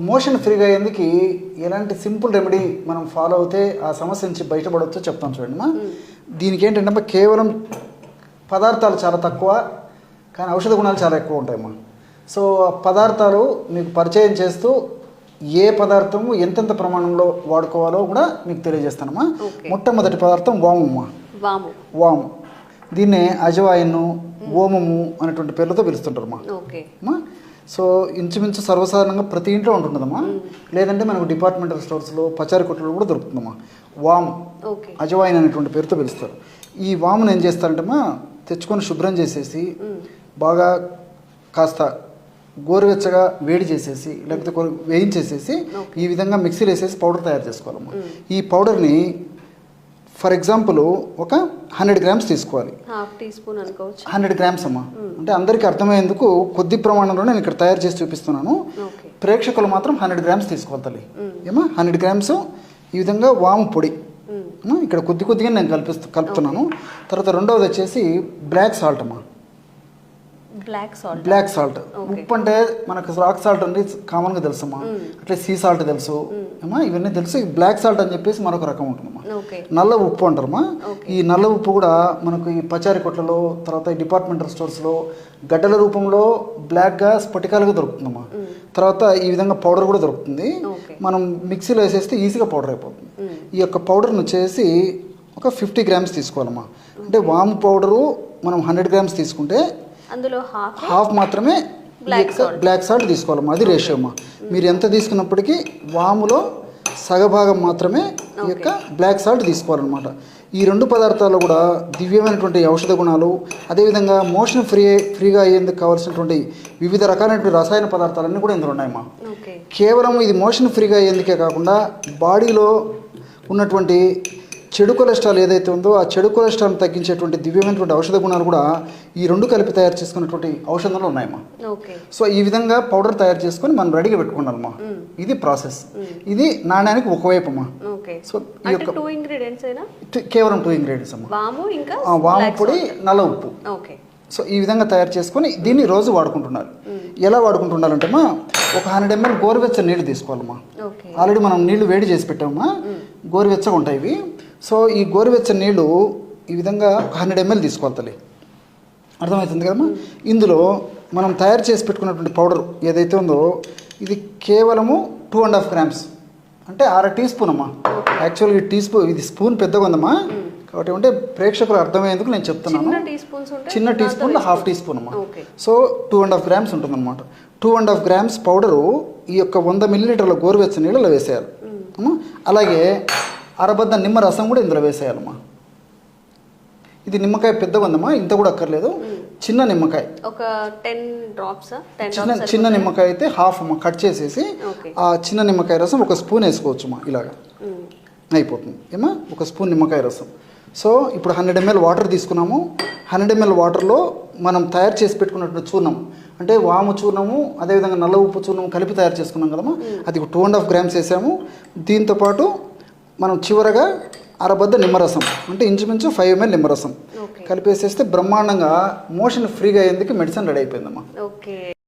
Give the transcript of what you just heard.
Motion ఫ్రీగా అయ్యేందుకు ఎలాంటి సింపుల్ రెమెడీ మనం ఫాలో అవుతే ఆ సమస్య నుంచి బయటపడవచ్చో చెప్తాను చూడండి అమ్మా. దీనికి ఏంటంటే కేవలం పదార్థాలు చాలా తక్కువ కానీ ఔషధ గుణాలు చాలా ఎక్కువ ఉంటాయమ్మా. సో ఆ పదార్థాలు మీకు పరిచయం చేస్తూ ఏ పదార్థము ఎంతెంత ప్రమాణంలో వాడుకోవాలో కూడా మీకు తెలియజేస్తానమ్మా. మొట్టమొదటి పదార్థం వామమ్మా. వాము. వాము. దీన్నే అజవాయిన్ ఓమము అనేటువంటి పేర్లతో పిలుస్తుంటారమ్మా. ఓకే. అమ్మా సో ఇంచుమించు సర్వసాధారణంగా ప్రతి ఇంట్లో ఉంటుందమ్మా. లేదంటే మనకు డిపార్ట్మెంటల్ స్టోర్స్లో పచారి కొట్టులో కూడా దొరుకుతుందమ్మా. వామ్. అజవాయిన్ అనేటువంటి పేరుతో పిలుస్తారు. ఈ వామును ఏం చేస్తారంటమ్మా? తెచ్చుకొని శుభ్రం చేసేసి బాగా కాస్త గోరువెచ్చగా వేడి చేసేసి లేకపోతే వేయించేసేసి ఈ విధంగా మిక్సీలో వేసేసి పౌడర్ తయారు చేసుకోవాలమ్మా. ఈ పౌడర్ని ఫర్ ఎగ్జాంపుల్ ఒక హండ్రెడ్ గ్రామ్స్ తీసుకోవాలి. హండ్రెడ్ గ్రామ్స్ అమ్మా. అంటే అందరికీ అర్థమయ్యేందుకు కొద్ది ప్రమాణంలో నేను ఇక్కడ తయారు చేసి చూపిస్తున్నాను. ప్రేక్షకులు మాత్రం హండ్రెడ్ గ్రామ్స్ తీసుకోవాలి తల్లి. ఏమా? హండ్రెడ్ గ్రామ్స్ ఈ విధంగా వాము పొడి? ఇక్కడ కొద్ది కొద్దిగా నేను కల్పిస్తూ కలుపుతున్నాను. తర్వాత రెండవది వచ్చేసి బ్లాక్ సాల్ట్ అమ్మా. Black salt black salt. ఉప్పు అంటే మనకు రాక్ సాల్ట్ అంటే కామన్గా తెలుసమ్మా. అట్లే సీ సాల్ట్ తెలుసు. ఏమా ఇవన్నీ తెలుసు. బ్లాక్ సాల్ట్ అని చెప్పేసి మరొక రకం ఉంటుందమ్మా. నల్ల ఉప్పు అంటారమ్మా. ఈ నల్ల ఉప్పు కూడా మనకు ఈ పచారి కొట్లలో తర్వాత ఈ డిపార్ట్మెంటల్ స్టోర్స్లో గడ్డల రూపంలో బ్లాక్గా స్ఫటికాలుగా దొరుకుతుందమ్మా. తర్వాత ఈ విధంగా పౌడర్ కూడా దొరుకుతుంది. మనం మిక్సీలో వేసేస్తే ఈజీగా పౌడర్ అయిపోతుంది. ఈ యొక్క పౌడర్ను వచ్చేసి ఒక ఫిఫ్టీ గ్రామ్స్ తీసుకోవాలమ్మా. అంటే వాము పౌడరు మనం హండ్రెడ్ గ్రామ్స్ తీసుకుంటే అందులో హాఫ్ హాఫ్ మాత్రమే. బ్లాక్ సాల్ట్ తీసుకోవాలమ్మా. అది రేషియో అమ్మా. మీరు ఎంత తీసుకున్నప్పటికీ వాములో సగభాగం మాత్రమే ఈ యొక్క బ్లాక్ సాల్ట్ తీసుకోవాలన్నమాట. ఈ రెండు పదార్థాలు కూడా దివ్యమైనటువంటి ఔషధ గుణాలు అదేవిధంగా మోషన్ ఫ్రీ ఫ్రీగా అయ్యేందుకు కావాల్సినటువంటి వివిధ రకాలైనటువంటి రసాయన పదార్థాలన్నీ కూడా ఇందులో ఉన్నాయమ్మా. కేవలం ఇది మోషన్ ఫ్రీగా అయ్యేందుకే కాకుండా బాడీలో ఉన్నటువంటి చెడు కొలెస్ట్రాల్ ఏదైతే ఉందో ఆ చెడు కొలెస్ట్రాల్ తగ్గించేటువంటి దివ్యమైనటువంటి ఔషధ గుణాలు కూడా ఈ రెండు కలిపి తయారు చేసుకున్నటువంటి ఔషధంలో ఉన్నాయమ్మా. సో ఈ విధంగా పౌడర్ తయారు చేసుకొని మనం రెడీగా పెట్టుకున్నామమ్మా ఇది ప్రాసెస్. ఇది నాణ్యానికి ఒకవైపు అమ్మా సో ఈ యొక్క కేవలం టూ ఇంగ్రీడియంట్స్ అమ్మా. వాము పొడి. నల్ల ఉప్పు. సో ఈ విధంగా తయారు చేసుకొని దీన్ని రోజు వాడుకుంటున్నారు. ఎలా వాడుకుంటుండాలంటే అమ్మా ఒక హండ్రెడ్ ఎంఎల్ గోరువెచ్చని నీళ్ళు తీసుకోవాలమ్మా. ఆల్రెడీ మనం నీళ్ళు వేడి చేసి పెట్టామమ్మా. గోరువెచ్చగా ఉంటాయి ఇవి. సో ఈ గోరువెచ్చని నీళ్ళు ఈ విధంగా ఒక హండ్రెడ్ ఎంఎల్ తీసుకోవాలి తల్లి. అర్థమవుతుంది కదమ్మా? ఇందులో మనం తయారు చేసి పెట్టుకున్నటువంటి పౌడర్ ఏదైతే ఉందో ఇది కేవలము టూ అండ్ హాఫ్ గ్రామ్స్ అంటే అర టీ స్పూన్ అమ్మా. యాక్చువల్గా టీ స్పూన్ ఇది స్పూన్ పెద్దగా ఉందమ్మా. కాబట్టి ఏమంటే ప్రేక్షకులు అర్థమయ్యేందుకు నేను చెప్తున్నాను. చిన్న టీ స్పూన్లో హాఫ్ టీ స్పూన్ అమ్మా. So two and half grams ఉంటుందన్నమాట. Two and half grams powder ఈ యొక్క వంద మిల్లీలీటర్ల గోరువెచ్చని నీళ్ళలో వేసేయాలి. అలాగే అరబద్ద నిమ్మ రసం కూడా ఇందులో వేసేయాలమ్మా. ఇది నిమ్మకాయ పెద్దగా ఉందమ్మా ఇంత కూడా అక్కర్లేదు. చిన్న నిమ్మకాయ. ఒక టెన్ డ్రాప్స్ చిన్న చిన్న నిమ్మకాయ అయితే హాఫ్ అమ్మ కట్ చేసేసి ఆ చిన్న నిమ్మకాయ రసం ఒక స్పూన్ వేసుకోవచ్చు అమ్మా ఇలాగా అయిపోతుంది. ఏమా ఒక స్పూన్ నిమ్మకాయ రసం. సో ఇప్పుడు హండ్రెడ్ ఎంఎల్ వాటర్ తీసుకున్నాము. హండ్రెడ్ ఎంఎల్ వాటర్లో మనం తయారు చేసి పెట్టుకున్నటువంటి చూర్ణం. అంటే వాము చూర్ణము అదేవిధంగా నల్ల ఉప్పు చూర్ణం కలిపి తయారు చేసుకున్నాం కదమ్మా. అది టూ అండ్ హాఫ్ గ్రామ్స్ వేసాము. దీంతోపాటు మనం చివరగా అరబద్ద నిమ్మరసం అంటే ఇంచుమించు ఫైవ్ ఎంఎల్ నిమ్మరసం కలిపేసేస్తే బ్రహ్మాండంగా మోషన్ ఫ్రీగా అయ్యేందుకు మెడిసిన్ రెడీ అయిపోయిందమ్మా. ఓకే.